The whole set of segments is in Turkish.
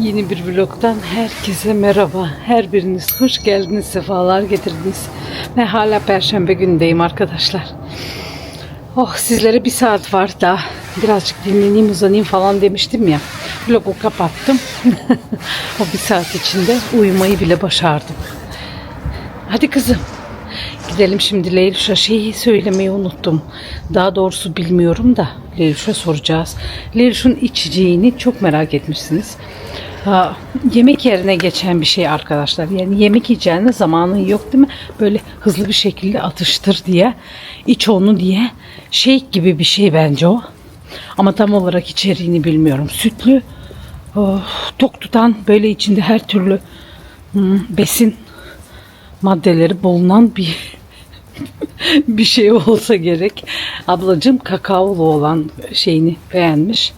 Yeni bir vlogdan herkese merhaba. Her biriniz hoş geldiniz, sefalar getirdiniz. Ve hala perşembe günündeyim arkadaşlar. Oh sizlere bir saat var daha. Birazcık dinleneyim, uzanayım falan demiştim ya. Vlogu kapattım. o bir saat içinde uyumayı bile başardım. Hadi kızım. Gidelim şimdi Leylüş'e şeyi söylemeyi unuttum. Daha doğrusu bilmiyorum da Leylüş'e soracağız. Leylüş'ün içeceğini çok merak etmişsiniz. Ha, yemek yerine geçen bir şey arkadaşlar. Yani yemek yiyeceğine zamanın yok değil mi? Böyle hızlı bir şekilde atıştır diye. iç onu diye. Şey gibi bir şey bence o. Ama tam olarak içeriğini bilmiyorum. Sütlü, oh, tok tutan böyle içinde her türlü hmm, besin maddeleri bulunan bir bir şey olsa gerek. Ablacığım kakaolu olan şeyini beğenmiş.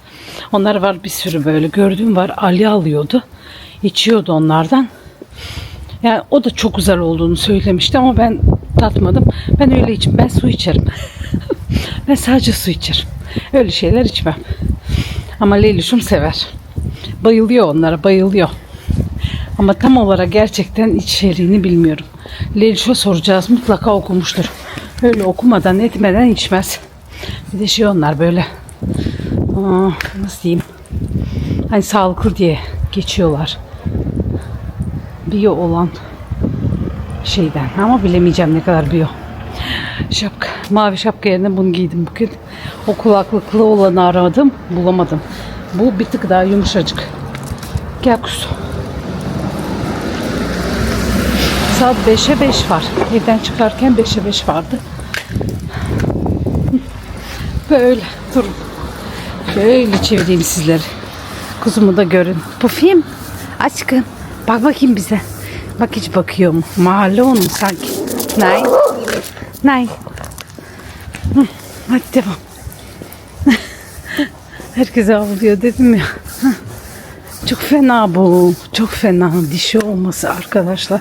Onlar var bir sürü böyle. Gördüğüm var. Ali alıyordu. İçiyordu onlardan. Yani o da çok güzel olduğunu söylemişti ama ben tatmadım. Ben öyle içim. Ben su içerim. ben sadece su içerim. Öyle şeyler içmem. Ama Leylüş'üm sever. Bayılıyor onlara. Bayılıyor. Ama tam olarak gerçekten içeriğini bilmiyorum. Leliş'e soracağız. Mutlaka okumuştur. Öyle okumadan etmeden içmez. Bir de şey onlar böyle nasıl diyeyim hani sağlıklı diye geçiyorlar. Biyo olan şeyden ama bilemeyeceğim ne kadar biyo. Şapka. Mavi şapka yerine bunu giydim bugün. O kulaklıklı olanı aradım. Bulamadım. Bu bir tık daha yumuşacık. Gel kuzum. Saat 5'e 5 var. Evden çıkarken 5'e 5 vardı. Böyle durun. Şöyle çevireyim sizleri. Kuzumu da görün. Pufim aşkım bak bakayım bize. Bak hiç bakıyor mu? Mahalle onu sanki. Nay. Nay. Hadi devam. Herkese avlıyor dedim ya. Çok fena bu. Çok fena. Dişi olması arkadaşlar.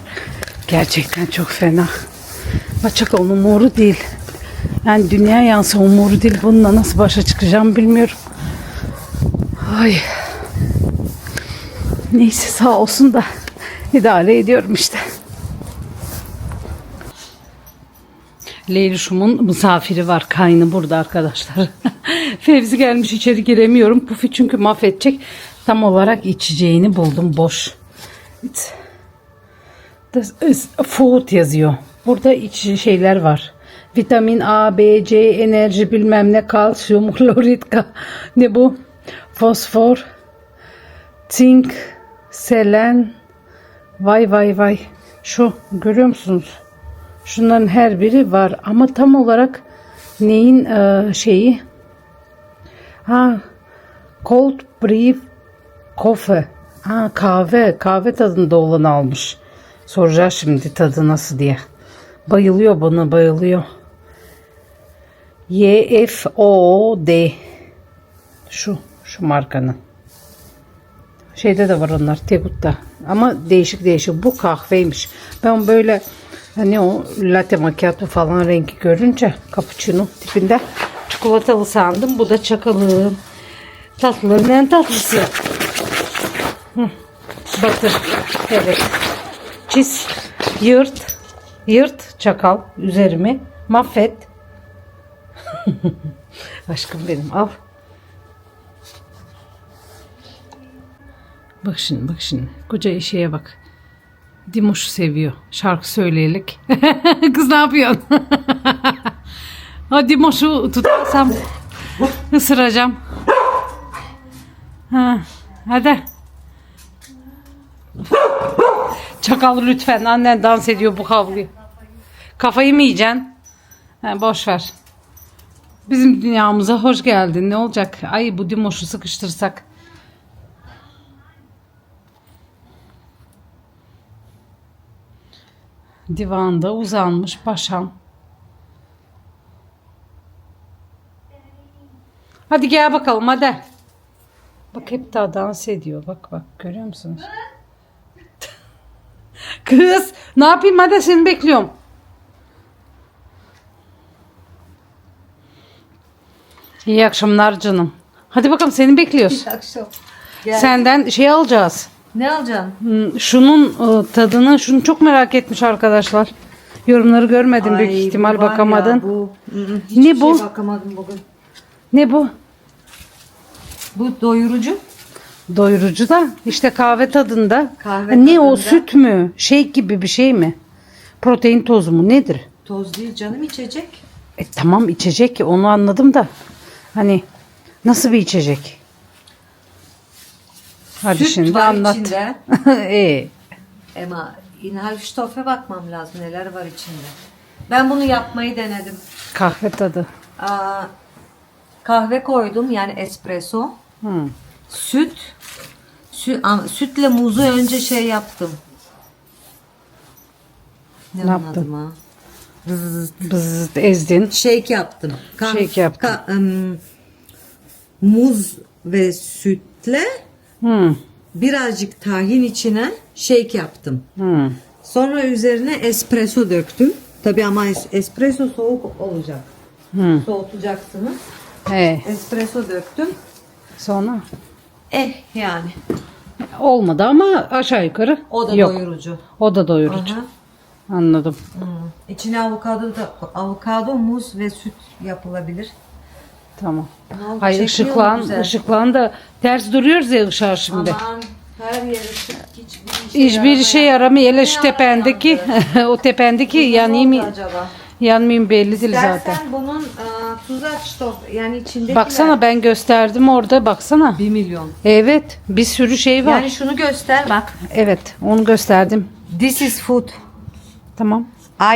Gerçekten çok fena. Başak onun moru değil. Yani dünya yansı o moru değil. Bununla nasıl başa çıkacağım bilmiyorum. Ay. Neyse sağ olsun da idare ediyorum işte. Leylüş'ümün misafiri var. Kaynı burada arkadaşlar. Fevzi gelmiş içeri giremiyorum. Pufi çünkü mahvedecek. Tam olarak içeceğini buldum. Boş. It's- This is food yazıyor. Burada iç şeyler var. Vitamin A, B, C, enerji bilmem ne, kalsiyum, klorit, ne bu? Fosfor, zink, selen. Vay vay vay. Şu görüyor musunuz? Şunların her biri var ama tam olarak neyin e, şeyi? Ha, cold brew coffee. Ha, kahve, kahve tadında olanı almış. Soracağız şimdi tadı nasıl diye. Bayılıyor bana, bayılıyor. YFOD. Şu, şu markanın. Şeyde de var onlar, Tegut'ta. Ama değişik değişik. Bu kahveymiş. Ben böyle hani o latte macchiato falan rengi görünce cappuccino tipinde çikolatalı sandım. Bu da çakalın. Tatlıların en tatlısı. Batır. Evet. Çiz. Yırt. Yırt çakal üzerimi. Mahvet. Aşkım benim al. Bak şimdi bak şimdi. Koca eşeğe bak. Dimuş seviyor. Şarkı söyleyerek. Kız ne yapıyorsun? ha Dimuş'u tutarsam ısıracağım. Ha, hadi. Çakal lütfen. Annen dans ediyor bu kavgayı. Kafayı mı yiyeceksin? Ha, boş ver. Bizim dünyamıza hoş geldin. Ne olacak? Ay bu Dimoş'u sıkıştırsak. Divanda uzanmış paşam. Hadi gel bakalım hadi. Bak hep daha dans ediyor. Bak bak görüyor musunuz? Kız ne yapayım hadi seni bekliyorum. İyi akşamlar canım. Hadi bakalım seni bekliyoruz. Akşam. Gel. Senden şey alacağız. Ne alacaksın? Hmm, Şunun e, tadını, şunu çok merak etmiş arkadaşlar. Yorumları görmedim büyük Ay, bu ihtimal var ya, bakamadın. bu, ı, ı, hiçbir Ne şeye bu? bakamadım bugün. Ne bu? Bu doyurucu. Doyurucu da işte kahve tadında. Kahve ne o tadında. süt mü? Şey gibi bir şey mi? Protein tozu mu nedir? Toz değil canım içecek. E tamam içecek onu anladım da. Hani nasıl bir içecek? Hadi Süt şimdi var anlat. içinde. e, Ama Inhaltsstoffe bakmam lazım neler var içinde. Ben bunu yapmayı denedim. kahve tadı. Aa, kahve koydum yani espresso. Hı. Süt. Sü, a- sütle muzu önce şey yaptım. Ne, Ne yaptın? mı? Bızz ezdin. Shake yaptım. Shake yaptın. ka- ım, muz ve sütle Hı. birazcık tahin içine shake yaptım. Hı. Sonra üzerine espresso döktüm. Tabii ama es- espresso soğuk olacak. Hı. Soğutacaksınız. He. Espresso döktüm. Sonra Eh yani. olmadı ama aşağı yukarı O da yok. doyurucu. O da doyurucu. Aha. Anladım. Hmm. İçine avokado da avokado, muz ve süt yapılabilir. Tamam. Oldu, Hayır ışıklan, ışıklan da ters duruyoruz ya ışığa şimdi. Aman her yer ışık hiçbir şey Hiçbir şey yaramıyor. Hele şu tependeki, o tependeki yanıyor. yanayım, oldu acaba? yanmayayım belli değil zaten. Dersen bunun e, tuzak stof yani içindeki Baksana ben gösterdim orada baksana. 1 milyon. Evet bir sürü şey var. Yani şunu göster bak. Evet onu gösterdim. This is food. Tamam.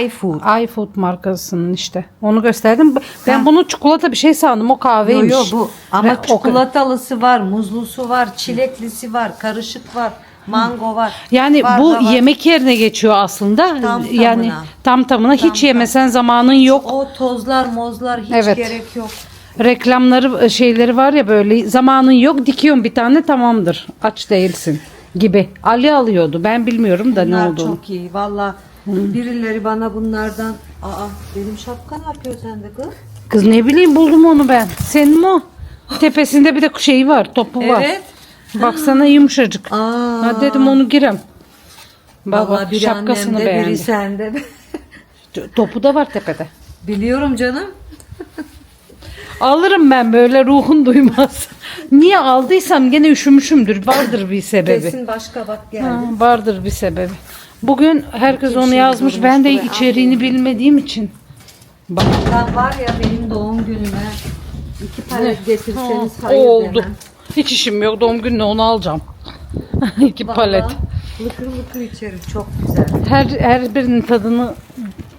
iFood. iFood markasının işte. Onu gösterdim. Ben bunu çikolata bir şey sandım. O kahveymiş. yo bu ama Ve o- çikolatalısı var, muzlusu var, çileklisi var, karışık var, mango var. Yani Var bu da var. yemek yerine geçiyor aslında. Tam yani tamına. tam tamına hiç yemesen zamanın yok. O tozlar, mozlar hiç Evet. gerek yok. Reklamları şeyleri var ya böyle zamanın yok dikiyorsun bir tane tamamdır. Aç değilsin gibi. Ali alıyordu. Ben bilmiyorum da Bunlar ne olduğunu. çok iyi. Valla birileri bana bunlardan aa benim şapka ne yapıyor sende kız? Kız ne bileyim buldum onu ben. Senin mi o? Tepesinde bir de şeyi var, topu var. Evet. Baksana yumuşacık. Aa. Ha dedim onu girem. Baba Valla biri şapkasını annemde beğendi. biri sende. Topu da var tepede. Biliyorum canım. Alırım ben böyle ruhun duymaz. Niye aldıysam gene üşümüşümdür. Vardır bir sebebi. Kesin başka bak geldi. Ha, vardır bir sebebi. Bugün herkes onu yazmış. Ben de içeriğini bilmediğim için. Bak. Ben var ya benim doğum günüme iki palet getirseniz Ha, hayır oldu. demem. Hiç işim yok. Doğum gününe onu alacağım. İki Vallahi palet. Lıkır lıkır içerim çok güzel. Her her birinin tadını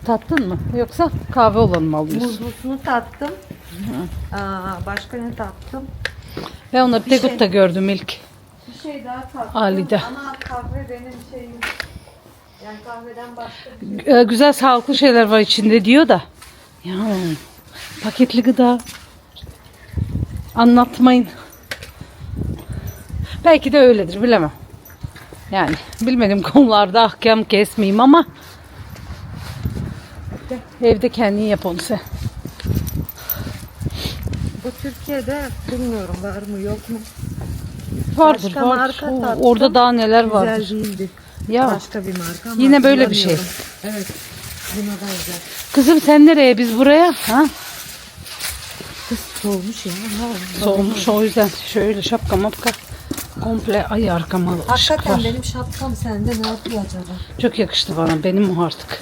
tattın mı? Yoksa kahve olanı mı alıyorsun? Muzlusunu tattım. Aa, başka ne tattım? Ben onları Bir şey- Tegut'ta gördüm ilk. Bir şey daha tattım. Ali'de. Ama kahve benim şeyim. Yani kahveden başka bir şey. Güzel sağlıklı şeyler var içinde diyor da. Ya paketli gıda anlatmayın. Belki de öyledir bilemem. Yani bilmediğim konularda ahkam kesmeyeyim ama evde kendin yap onu sen. Bu Türkiye'de bilmiyorum var mı yok mu? Vardır Başka vardır. marka tattım. Orada daha neler vardır. Güzel değildi. Ya Başka bir marka ama Yine böyle bir şey. Evet. Buna benzer. kızım sen nereye biz buraya? Ha? Kız soğumuş ya. Ha. Soğumuş o yüzden şöyle şapka mapka komple ay arkama Hakikaten var. benim şapkam sende ne yapıyor acaba? Çok yakıştı bana benim o artık.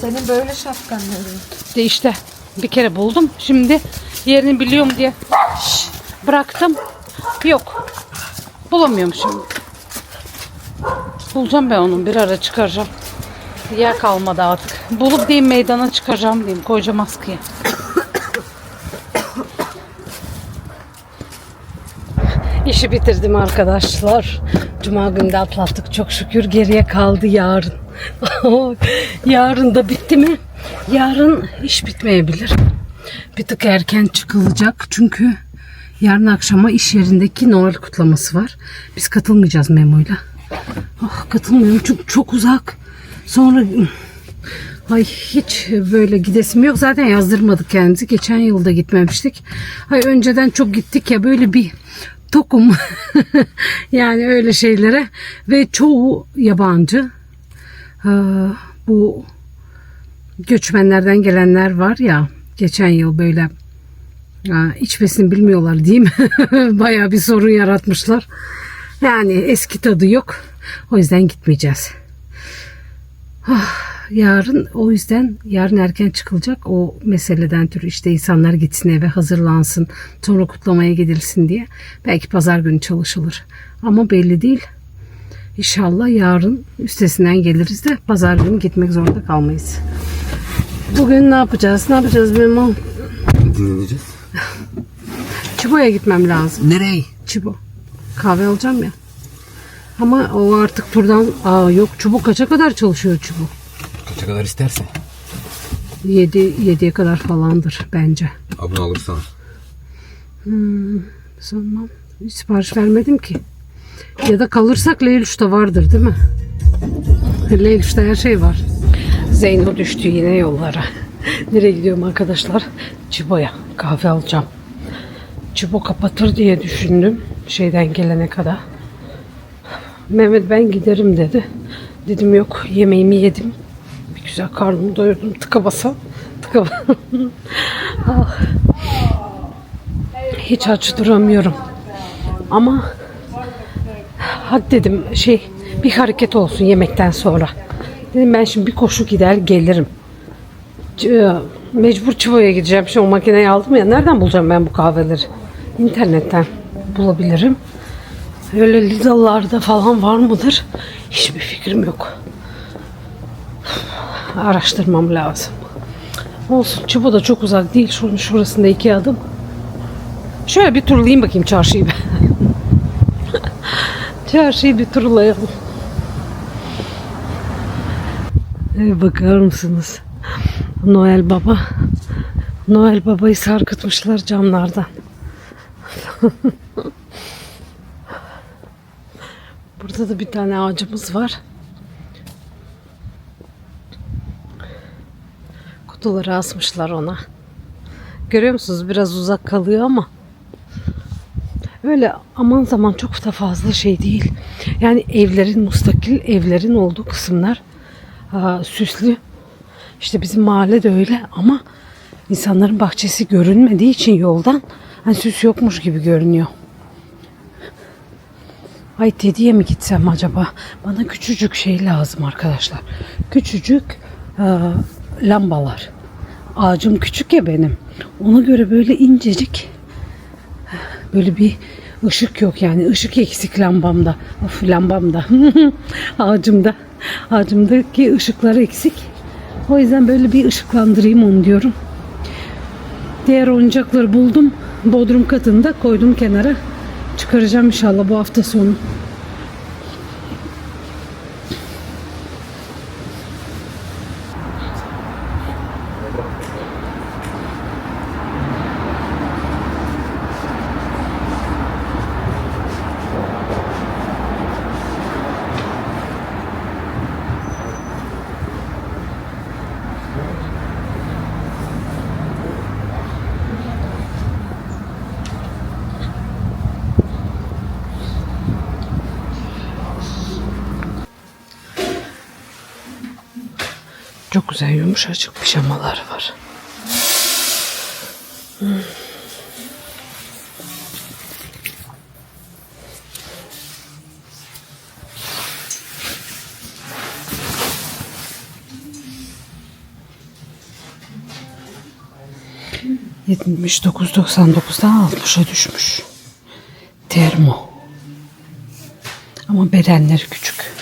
Senin böyle şapkan ne? De işte bir kere buldum. Şimdi yerini biliyorum diye şş, bıraktım. Yok. Bulamıyorum şimdi. Bulacağım ben onu bir ara çıkaracağım. Yer kalmadı artık. Bulup diyeyim meydana çıkaracağım diyeyim. Koyacağım askıya. İşi bitirdim arkadaşlar. Cuma günü de atlattık çok şükür. Geriye kaldı yarın. yarın da bitti mi? Yarın iş bitmeyebilir. Bir tık erken çıkılacak çünkü yarın akşama iş yerindeki Noel kutlaması var. Biz katılmayacağız Memo'yla. Ah, katılmıyorum çünkü çok uzak. Sonra Ay hiç böyle gidesim yok. Zaten yazdırmadık kendimizi. Geçen yılda gitmemiştik. Ay önceden çok gittik ya böyle bir tokum. yani öyle şeylere ve çoğu yabancı. Ee, bu göçmenlerden gelenler var ya geçen yıl böyle ha, içmesini bilmiyorlar değil mi? Bayağı bir sorun yaratmışlar. Yani eski tadı yok. O yüzden gitmeyeceğiz. Ah, yarın o yüzden yarın erken çıkılacak o meseleden türü işte insanlar gitsin eve hazırlansın sonra kutlamaya gidilsin diye belki pazar günü çalışılır ama belli değil İnşallah yarın üstesinden geliriz de pazar günü gitmek zorunda kalmayız bugün ne yapacağız ne yapacağız benim oğlum Dinleneceğiz. Çibo'ya gitmem lazım Nereye? Çibo kahve alacağım ya ama o artık turdan aa yok çubuk kaça kadar çalışıyor çubuk Kaça kadar isterse. 7 7'ye kadar falandır bence. Abone alırsan. Sanmam. Hiç sipariş vermedim ki. Ya da kalırsak Leylüş'te vardır değil mi? Leylüş'te her şey var. Zeyno düştü yine yollara. Nereye gidiyorum arkadaşlar? Cibo'ya kahve alacağım. Cibo kapatır diye düşündüm şeyden gelene kadar. Mehmet ben giderim dedi. Dedim yok yemeğimi yedim. Bir güzel karnımı doyurdum tıka basa. Tıka basa. ah. Hiç aç duramıyorum. Ama hadi dedim şey bir hareket olsun yemekten sonra. Dedim ben şimdi bir koşu gider gelirim. Ç- Mecbur Çivo'ya gideceğim. Şimdi o makineyi aldım ya. Nereden bulacağım ben bu kahveleri? İnternetten bulabilirim. Öyle Lidl'larda falan var mıdır? Hiçbir fikrim yok. Araştırmam lazım. Olsun. Çibo da çok uzak değil. Şunun şurasında iki adım. Şöyle bir turlayayım bakayım çarşıyı ben. çarşıyı bir turlayalım. Evet, bakar mısınız? Noel Baba. Noel Baba'yı sarkıtmışlar camlardan. Burada da bir tane ağacımız var. Kutuları asmışlar ona. Görüyor musunuz? Biraz uzak kalıyor ama öyle aman zaman çok da fazla şey değil. Yani evlerin, mustakil evlerin olduğu kısımlar aa, süslü. İşte bizim mahalle de öyle ama insanların bahçesi görünmediği için yoldan hani süs yokmuş gibi görünüyor. Ay Teddy'ye mi gitsem acaba? Bana küçücük şey lazım arkadaşlar. Küçücük aa, lambalar. Ağacım küçük ya benim. Ona göre böyle incecik böyle bir ışık yok yani ışık eksik lambamda. Of lambamda. Ağacımda. Ağacımdaki ışıklar eksik. O yüzden böyle bir ışıklandırayım onu diyorum. Diğer oyuncakları buldum. Bodrum katında koydum kenara. Çıkaracağım inşallah bu hafta sonu. Çok güzel yumuşacık pijamalar var. Hmm. Yetmiş dokuz doksan dokuzdan altmışa düşmüş. Termo. Ama bedenleri küçük.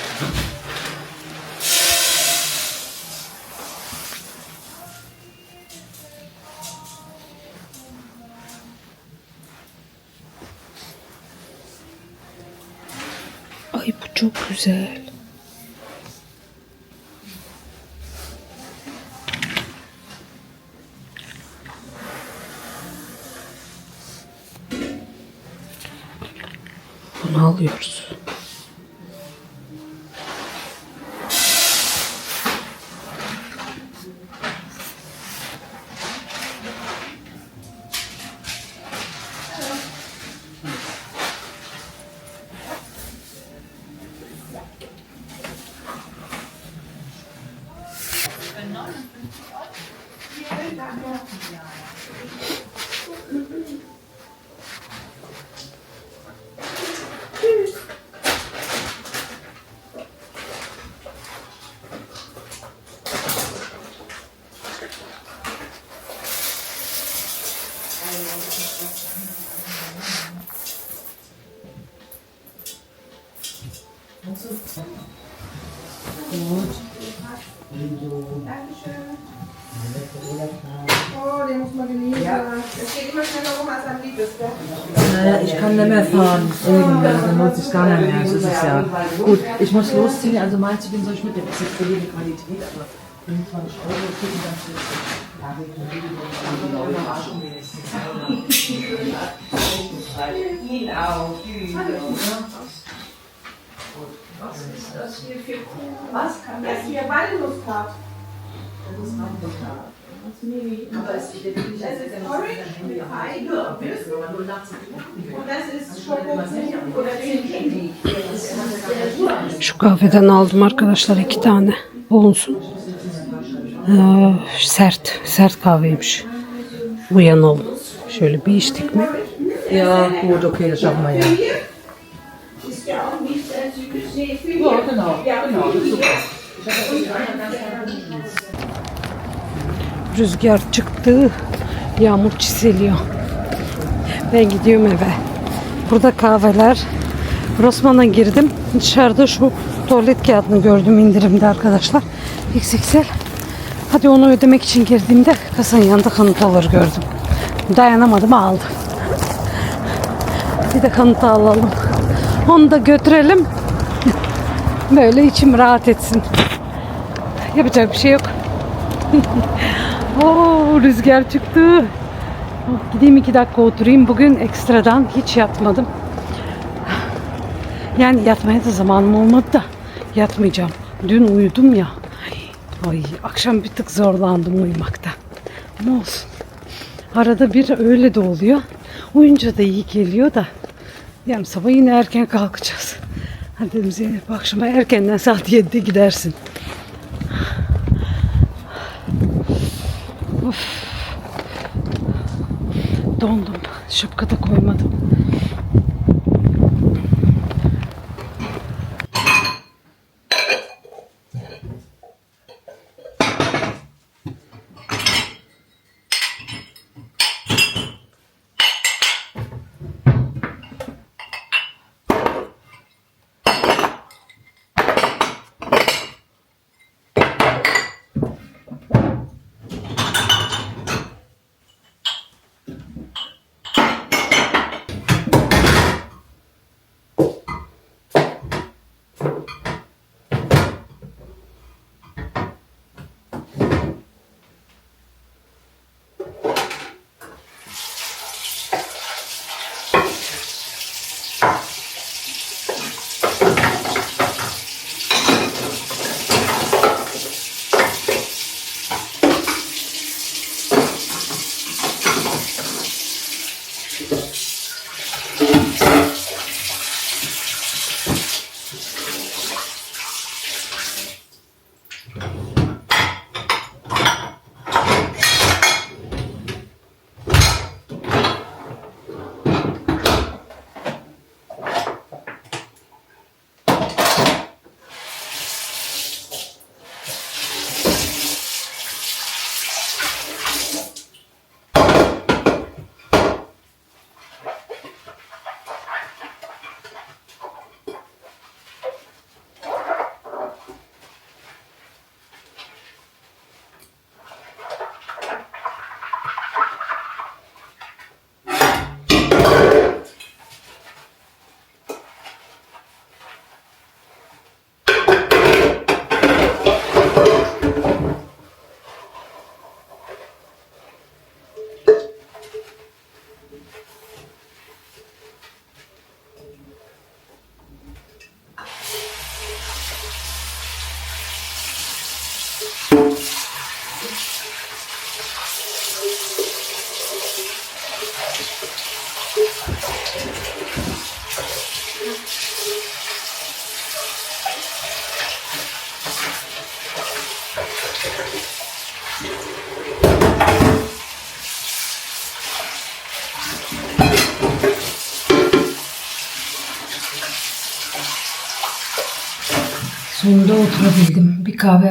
Güzel. Bunu alıyoruz. Oh, den muss man genießen. Es geht immer schneller um, als am lieb ist? Naja, ich kann nicht mehr fahren. Eben, dann nutze ich gar nicht mehr. Das ist ja gut. Ich muss losziehen. Also meinst du, den soll ich mitnehmen? Das ist jetzt für die Qualität, aber 25 Euro kriegen dann für ja, wir können die Leute überraschen wenigstens. Was kann das hier Walnusstat? Das ist Porridge mit Feige und Nüssen. Und das ist Schokokuchen oder Zimtkuchen. Şu kahveden aldım arkadaşlar iki tane. Olsun. Ee, sert. Sert kahveymiş. Uyan ol. Şöyle bir içtik mi? Ja, gut, okay, das schaffen wir ja. Genau, genau, super. Rüzgar çıktı. Yağmur çiseliyor. Ben gidiyorum eve. Burada kahveler. Rossmann'a girdim. Dışarıda şu tuvalet kağıdını gördüm indirimde arkadaşlar. XXL. Hadi onu ödemek için girdiğimde kasanın yanında kanıtaları gördüm. Dayanamadım aldım. Bir de kanıtı alalım. Onu da götürelim. Böyle içim rahat etsin. Yapacak bir şey yok. Oo, rüzgar çıktı. Gideyim iki dakika oturayım. Bugün ekstradan hiç yatmadım. Yani yatmaya da zamanım olmadı da yatmayacağım. Dün uyudum ya. Ay, akşam bir tık zorlandım uyumakta. Ama olsun. Arada bir öyle de oluyor. Uyunca da iyi geliyor da. Yarın sabah yine erken kalkacağız. Hadi Zeynep akşama erkenden saat 7'de gidersin. Dondum. Şapkada koymadım.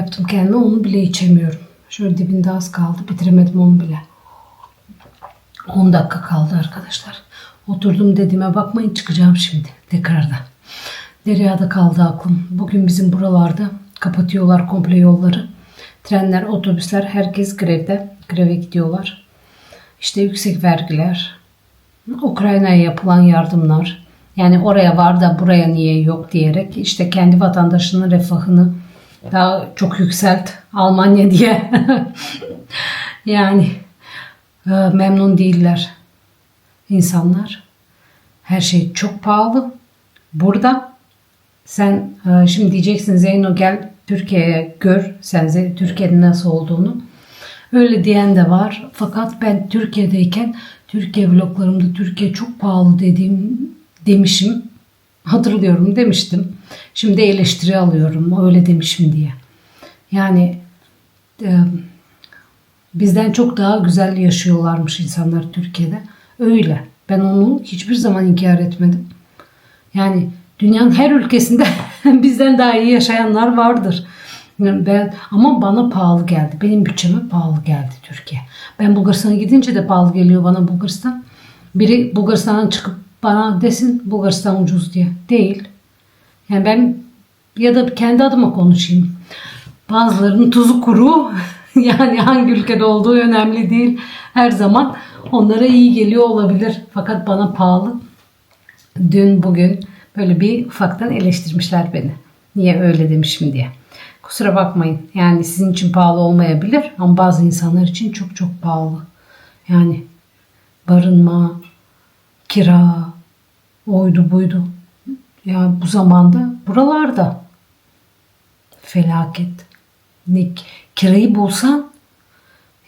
Yaptım kendime. Onu bile içemiyorum. Şöyle dibinde az kaldı. Bitiremedim onu bile. 10 dakika kaldı arkadaşlar. Oturdum dediğime bakmayın çıkacağım şimdi tekrardan. Derya'da kaldı aklım. Bugün bizim buralarda kapatıyorlar komple yolları. Trenler, otobüsler herkes grevde. Greve gidiyorlar. İşte yüksek vergiler, Ukrayna'ya yapılan yardımlar, yani oraya var da buraya niye yok diyerek işte kendi vatandaşının refahını daha çok yükselt Almanya diye. yani e, memnun değiller insanlar. Her şey çok pahalı. Burada sen e, şimdi diyeceksin Zeyno gel Türkiye'ye gör sen Türkiye'nin nasıl olduğunu. Öyle diyen de var. Fakat ben Türkiye'deyken Türkiye vloglarımda Türkiye çok pahalı dediğim demişim. Hatırlıyorum demiştim. Şimdi eleştiri alıyorum öyle demişim diye. Yani e, bizden çok daha güzel yaşıyorlarmış insanlar Türkiye'de. Öyle. Ben onu hiçbir zaman inkar etmedim. Yani dünyanın her ülkesinde bizden daha iyi yaşayanlar vardır. Ben ama bana pahalı geldi. Benim bütçeme pahalı geldi Türkiye. Ben Bulgaristan'a gidince de pahalı geliyor bana Bulgaristan. Biri Bulgaristan'dan çıkıp bana desin Bulgaristan ucuz diye. Değil. Yani ben ya da kendi adıma konuşayım. Bazılarının tuzu kuru. yani hangi ülkede olduğu önemli değil. Her zaman onlara iyi geliyor olabilir. Fakat bana pahalı. Dün bugün böyle bir ufaktan eleştirmişler beni. Niye öyle demişim diye. Kusura bakmayın. Yani sizin için pahalı olmayabilir ama bazı insanlar için çok çok pahalı. Yani barınma, kira, oydu buydu. Ya bu zamanda buralarda felaket. Ne, kirayı bulsan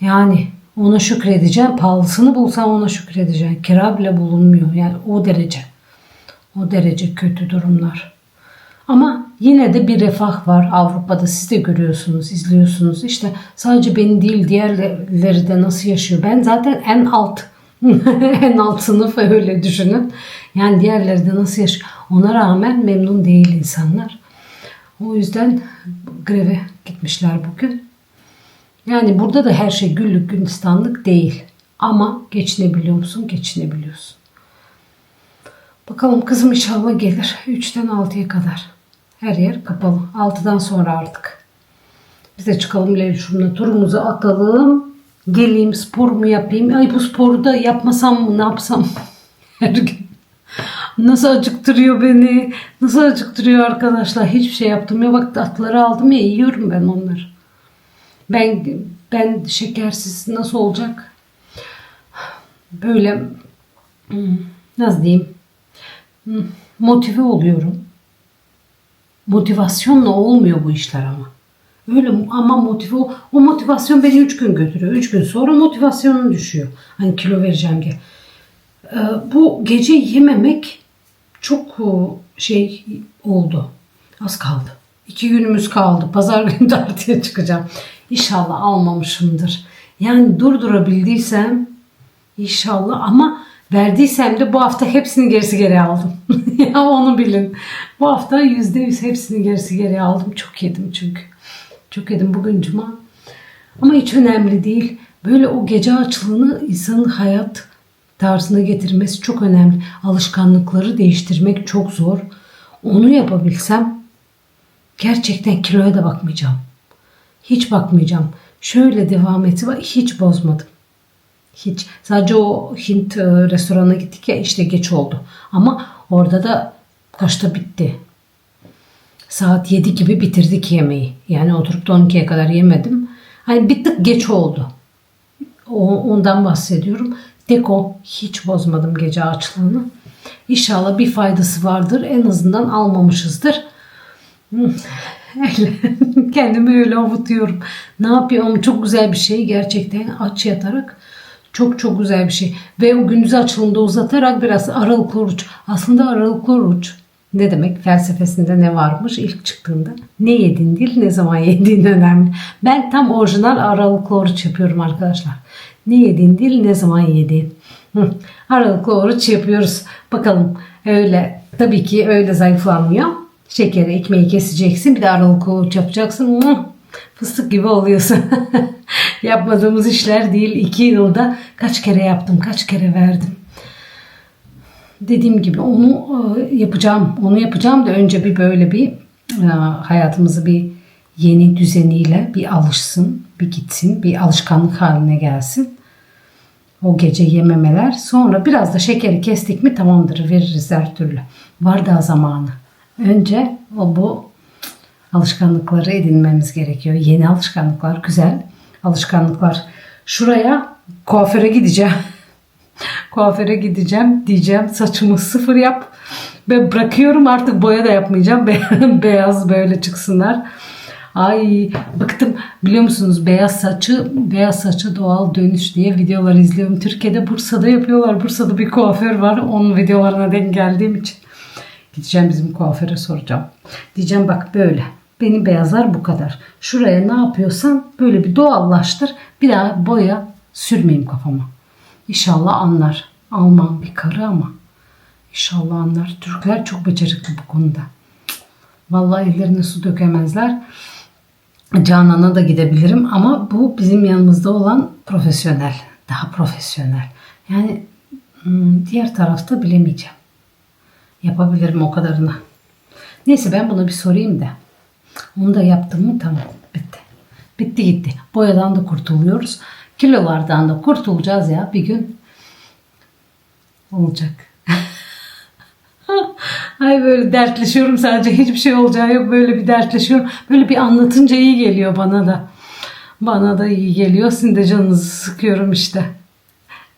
yani ona şükredeceksin. Pahalısını bulsan ona şükredeceksin. Kira bile bulunmuyor. Yani o derece. O derece kötü durumlar. Ama yine de bir refah var Avrupa'da. Siz de görüyorsunuz, izliyorsunuz. İşte sadece beni değil diğerleri de nasıl yaşıyor. Ben zaten en alt en alt sınıf öyle düşünün. Yani diğerleri de nasıl yaşıyor. Ona rağmen memnun değil insanlar. O yüzden greve gitmişler bugün. Yani burada da her şey güllük gülistanlık değil. Ama geçinebiliyor musun? Geçinebiliyorsun. Bakalım kızım inşallah gelir. 3'ten 6'ya kadar. Her yer kapalı. 6'dan sonra artık. Biz de çıkalım Leyla turumuzu atalım. Geleyim spor mu yapayım? Ay bu sporu da yapmasam mı ne yapsam? Her gün. Nasıl acıktırıyor beni? Nasıl acıktırıyor arkadaşlar? Hiçbir şey yaptım ya bak tatlıları aldım ya yiyorum ben onları. Ben ben şekersiz nasıl olacak? Böyle hmm, nasıl diyeyim? Hmm, Motive oluyorum. Motivasyonla olmuyor bu işler ama. Öyle ama motive o, motivasyon beni 3 gün götürüyor. 3 gün sonra motivasyonum düşüyor. Hani kilo vereceğim diye. Ee, bu gece yememek çok e, şey oldu. Az kaldı. İki günümüz kaldı. Pazar günü tartıya çıkacağım. İnşallah almamışımdır. Yani durdurabildiysem inşallah ama verdiysem de bu hafta hepsini gerisi geri aldım. ya onu bilin. Bu hafta yüzde yüz hepsini gerisi geri aldım. Çok yedim çünkü. Çok yedim bugün cuma. Ama hiç önemli değil. Böyle o gece açlığını insanın hayat tarzına getirmesi çok önemli. Alışkanlıkları değiştirmek çok zor. Onu yapabilsem gerçekten kiloya da bakmayacağım. Hiç bakmayacağım. Şöyle devam etti. Hiç bozmadım. Hiç. Sadece o Hint e, restoranına gittik ya işte geç oldu. Ama orada da kaçta bitti. Saat 7 gibi bitirdik yemeği. Yani oturup da 12'ye kadar yemedim. Hani bir tık geç oldu. O, ondan bahsediyorum. Tek o. Hiç bozmadım gece açlığını. İnşallah bir faydası vardır. En azından almamışızdır. Hmm. Kendimi öyle avutuyorum. Ne yapıyorum? Çok güzel bir şey. Gerçekten aç yatarak. Çok çok güzel bir şey. Ve o gündüz açılımda uzatarak biraz aralıklı oruç. Aslında aralıklı oruç ne demek? Felsefesinde ne varmış ilk çıktığında? Ne yedin değil, ne zaman yediğin önemli. Ben tam orijinal aralıklı oruç yapıyorum arkadaşlar. Ne yediğin değil, ne zaman yediğin. Aralıklı oruç yapıyoruz. Bakalım öyle. Tabii ki öyle zayıflanmıyor. Şekeri, ekmeği keseceksin. Bir de aralıklı oruç yapacaksın. Fıstık gibi oluyorsun. Yapmadığımız işler değil. İki yılda kaç kere yaptım, kaç kere verdim. Dediğim gibi onu e, yapacağım. Onu yapacağım da önce bir böyle bir e, hayatımızı bir yeni düzeniyle bir alışsın, bir gitsin, bir alışkanlık haline gelsin. O gece yememeler. Sonra biraz da şekeri kestik mi tamamdır veririz her türlü. Var daha zamanı. Önce o bu alışkanlıkları edinmemiz gerekiyor. Yeni alışkanlıklar, güzel alışkanlıklar. Şuraya kuaföre gideceğim. kuaföre gideceğim diyeceğim saçımı sıfır yap. Ben bırakıyorum artık boya da yapmayacağım. Be- Beyaz böyle çıksınlar. Ay bıktım biliyor musunuz beyaz saçı beyaz saçı doğal dönüş diye videolar izliyorum. Türkiye'de Bursa'da yapıyorlar. Bursa'da bir kuaför var. Onun videolarına denk geldiğim için. Gideceğim bizim kuaföre soracağım. Diyeceğim bak böyle. Benim beyazlar bu kadar. Şuraya ne yapıyorsan böyle bir doğallaştır. Bir daha boya sürmeyeyim kafama. İnşallah anlar. Alman bir karı ama. İnşallah anlar. Türkler çok becerikli bu konuda. Vallahi ellerine su dökemezler. Canan'a da gidebilirim ama bu bizim yanımızda olan profesyonel. Daha profesyonel. Yani hmm, diğer tarafta bilemeyeceğim. Yapabilirim o kadarını. Neyse ben buna bir sorayım da. Onu da yaptım mı tamam bitti. Bitti gitti. Boyadan da kurtuluyoruz. Kilolardan da kurtulacağız ya bir gün. Olacak. Ay böyle dertleşiyorum sadece hiçbir şey olacağı yok böyle bir dertleşiyorum. Böyle bir anlatınca iyi geliyor bana da. Bana da iyi geliyor. Sizin de canınızı sıkıyorum işte.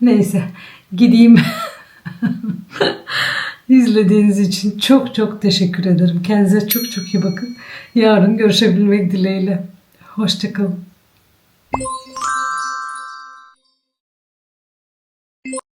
Neyse gideyim. İzlediğiniz için çok çok teşekkür ederim. Kendinize çok çok iyi bakın. Yarın görüşebilmek dileğiyle. Hoşçakalın.